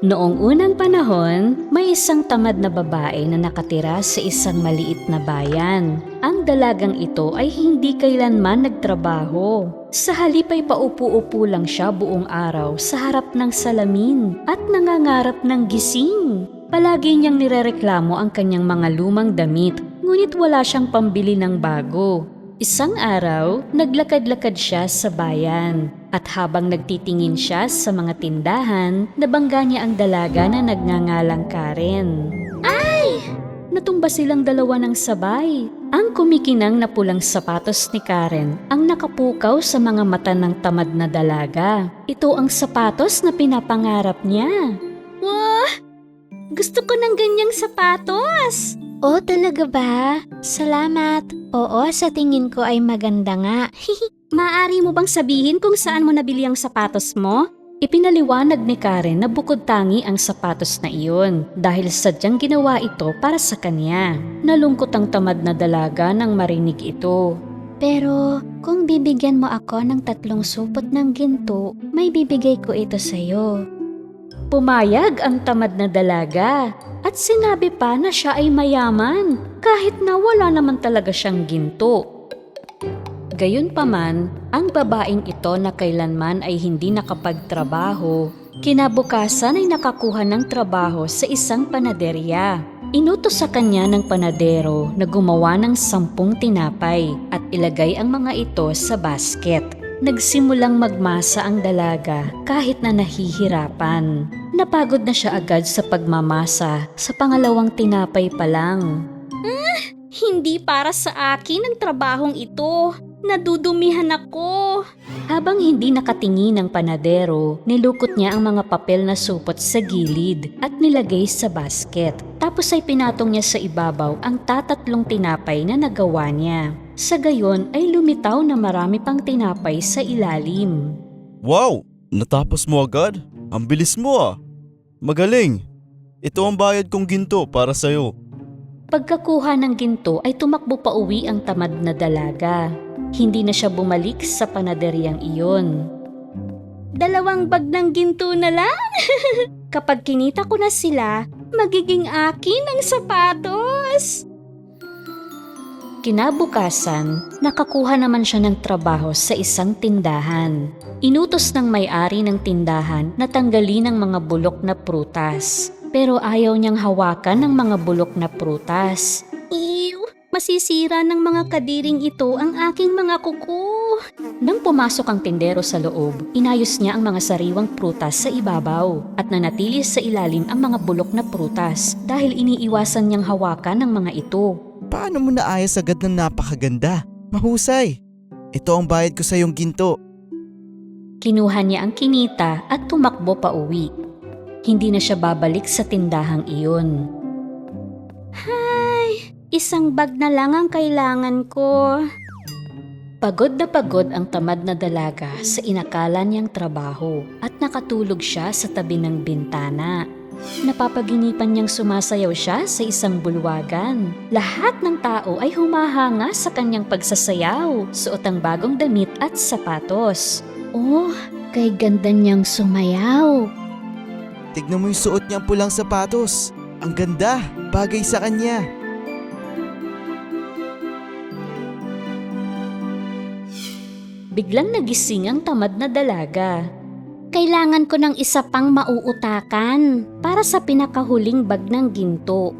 Noong unang panahon, may isang tamad na babae na nakatira sa isang maliit na bayan. Ang dalagang ito ay hindi kailanman nagtrabaho. Sa halip ay paupo-upo lang siya buong araw sa harap ng salamin at nangangarap ng gising. Palagi niyang nirereklamo ang kanyang mga lumang damit, ngunit wala siyang pambili ng bago. Isang araw, naglakad-lakad siya sa bayan at habang nagtitingin siya sa mga tindahan, nabangga niya ang dalaga na nagngangalang Karen. Ay! Natumba silang dalawa ng sabay. Ang kumikinang na pulang sapatos ni Karen ang nakapukaw sa mga mata ng tamad na dalaga. Ito ang sapatos na pinapangarap niya. Wah! Gusto ko ng ganyang sapatos! Oh, talaga ba? Salamat. Oo, sa tingin ko ay maganda nga. Maaari mo bang sabihin kung saan mo nabili ang sapatos mo? Ipinaliwanag ni Karen na bukod tangi ang sapatos na iyon dahil sadyang ginawa ito para sa kanya. Nalungkot ang tamad na dalaga nang marinig ito. Pero kung bibigyan mo ako ng tatlong supot ng ginto, may bibigay ko ito sa'yo. Pumayag ang tamad na dalaga at sinabi pa na siya ay mayaman kahit na wala naman talaga siyang ginto. Gayunpaman, ang babaeng ito na kailanman ay hindi nakapagtrabaho, kinabukasan ay nakakuha ng trabaho sa isang panaderya. Inutos sa kanya ng panadero na gumawa ng sampung tinapay at ilagay ang mga ito sa basket. Nagsimulang magmasa ang dalaga kahit na nahihirapan. Napagod na siya agad sa pagmamasa sa pangalawang tinapay pa lang. Hindi para sa akin ang trabahong ito. Nadudumihan ako. Habang hindi nakatingin ang panadero, nilukot niya ang mga papel na supot sa gilid at nilagay sa basket. Tapos ay pinatong niya sa ibabaw ang tatatlong tinapay na nagawa niya. Sa gayon ay lumitaw na marami pang tinapay sa ilalim. Wow! Natapos mo agad? Ang bilis mo ah! Magaling! Ito ang bayad kong ginto para sa'yo. Pagkakuha ng ginto ay tumakbo pa uwi ang tamad na dalaga. Hindi na siya bumalik sa panaderyang iyon. Dalawang bag ng ginto na lang? Kapag kinita ko na sila, magiging akin ang sapatos. Kinabukasan, nakakuha naman siya ng trabaho sa isang tindahan. Inutos ng may-ari ng tindahan na tanggalin ang mga bulok na prutas. Pero ayaw niyang hawakan ng mga bulok na prutas. Masisira ng mga kadiring ito ang aking mga kuko. Nang pumasok ang tindero sa loob, inayos niya ang mga sariwang prutas sa ibabaw at nanatili sa ilalim ang mga bulok na prutas dahil iniiwasan niyang hawakan ng mga ito. Paano mo naayos agad ng napakaganda? Mahusay! Ito ang bayad ko sa iyong ginto. Kinuha niya ang kinita at tumakbo pa uwi. Hindi na siya babalik sa tindahang iyon. Isang bag na lang ang kailangan ko. Pagod na pagod ang tamad na dalaga sa inakala niyang trabaho at nakatulog siya sa tabi ng bintana. Napapaginipan niyang sumasayaw siya sa isang bulwagan. Lahat ng tao ay humahanga sa kanyang pagsasayaw, suot ang bagong damit at sapatos. Oh, kay ganda niyang sumayaw. Tignan mo yung suot niyang pulang sapatos. Ang ganda! Bagay sa kanya. Biglang nagising ang tamad na dalaga. Kailangan ko ng isa pang mauutakan para sa pinakahuling bag ng ginto.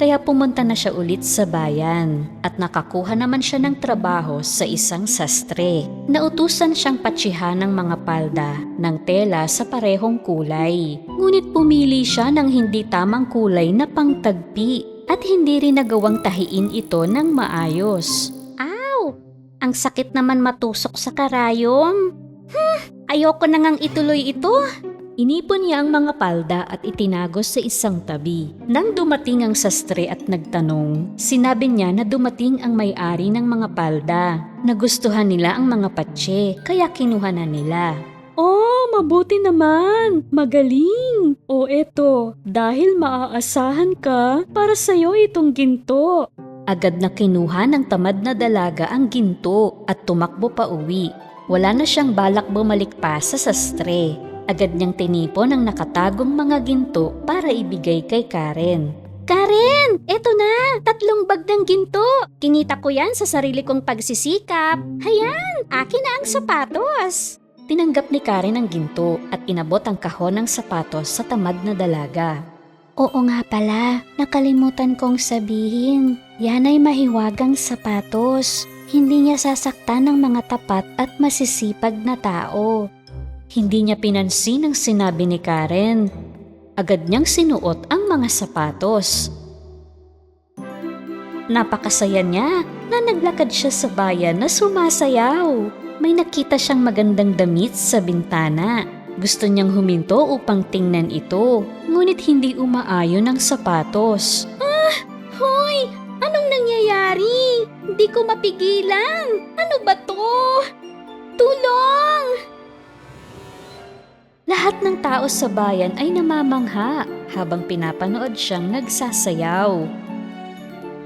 Kaya pumunta na siya ulit sa bayan at nakakuha naman siya ng trabaho sa isang sastre. Nautusan siyang patsihan ng mga palda ng tela sa parehong kulay. Ngunit pumili siya ng hindi tamang kulay na pangtagpi at hindi rin nagawang tahiin ito ng maayos. Ang sakit naman matusok sa karayom. Hmm, ayoko na ngang ituloy ito. Inipon niya ang mga palda at itinago sa isang tabi. Nang dumating ang sastre at nagtanong, sinabi niya na dumating ang may-ari ng mga palda. Nagustuhan nila ang mga patse, kaya kinuha na nila. Oh, mabuti naman! Magaling! O eto, dahil maaasahan ka, para sa'yo itong ginto. Agad na kinuha ng tamad na dalaga ang ginto at tumakbo pa uwi. Wala na siyang balak bumalik pa sa sastre. Agad niyang tinipon ang nakatagong mga ginto para ibigay kay Karen. Karen, eto na, tatlong bag ng ginto. Kinita ko yan sa sarili kong pagsisikap. Hayan, akin na ang sapatos. Tinanggap ni Karen ang ginto at inabot ang kahon ng sapatos sa tamad na dalaga. Oo nga pala, nakalimutan kong sabihin. Yan ay mahiwagang sapatos. Hindi niya sasaktan ng mga tapat at masisipag na tao. Hindi niya pinansin ang sinabi ni Karen. Agad niyang sinuot ang mga sapatos. Napakasaya niya na naglakad siya sa bayan na sumasayaw. May nakita siyang magandang damit sa bintana. Gusto niyang huminto upang tingnan ito, ngunit hindi umaayon ang sapatos. Nangyayari? Hindi ko mapigilan. Ano ba to? Tulong! Lahat ng tao sa bayan ay namamangha habang pinapanood siyang nagsasayaw.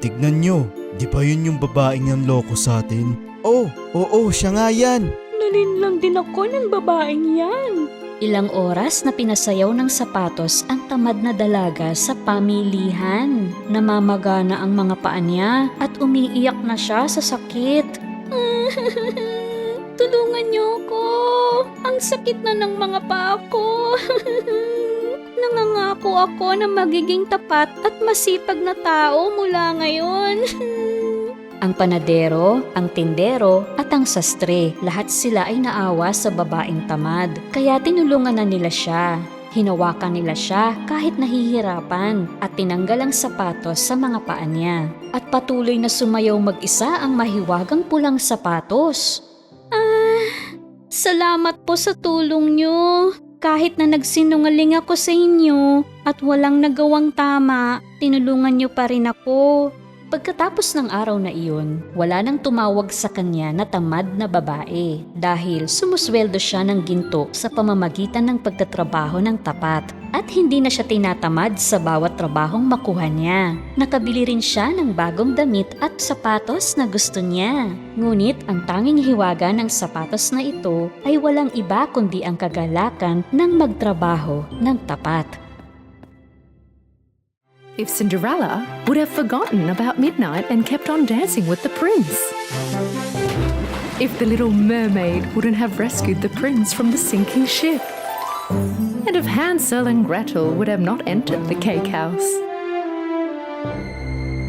Tignan nyo, di ba yun yung babaeng yan loko sa atin? Oh, oo, siya nga yan. Nalinlang din ako ng babaeng yan. Ilang oras na pinasayaw ng sapatos ang tamad na dalaga sa pamilihan. Namamagana ang mga paa niya at umiiyak na siya sa sakit. Tulungan niyo ko. Ang sakit na ng mga paa ko. Nangangako ako na magiging tapat at masipag na tao mula ngayon. Ang panadero, ang tindero at ang sastre, lahat sila ay naawa sa babaeng tamad. Kaya tinulungan na nila siya. Hinawakan nila siya kahit nahihirapan at tinanggal ang sapatos sa mga paa niya. At patuloy na sumayaw mag-isa ang mahiwagang pulang sapatos. Salamat po sa tulong niyo. Kahit na nagsinungaling ako sa inyo at walang nagawang tama, tinulungan niyo pa rin ako. Pagkatapos ng araw na iyon, wala nang tumawag sa kanya na tamad na babae dahil sumusweldo siya ng ginto sa pamamagitan ng pagtatrabaho ng tapat at hindi na siya tinatamad sa bawat trabahong makuha niya. Nakabili rin siya ng bagong damit at sapatos na gusto niya. Ngunit ang tanging hiwaga ng sapatos na ito ay walang iba kundi ang kagalakan ng magtrabaho ng tapat. If Cinderella would have forgotten about midnight and kept on dancing with the prince. If the little mermaid wouldn't have rescued the prince from the sinking ship. And if Hansel and Gretel would have not entered the cake house.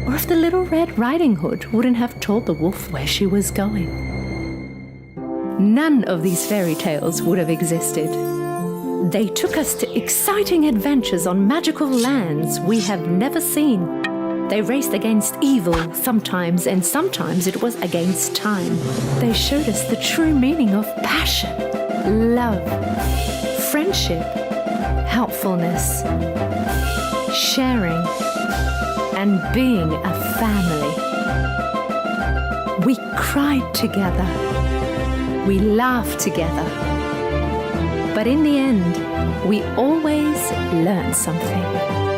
Or if the little Red Riding Hood wouldn't have told the wolf where she was going. None of these fairy tales would have existed. They took us to exciting adventures on magical lands we have never seen. They raced against evil sometimes, and sometimes it was against time. They showed us the true meaning of passion, love, friendship, helpfulness, sharing, and being a family. We cried together. We laughed together. But in the end, we always learn something.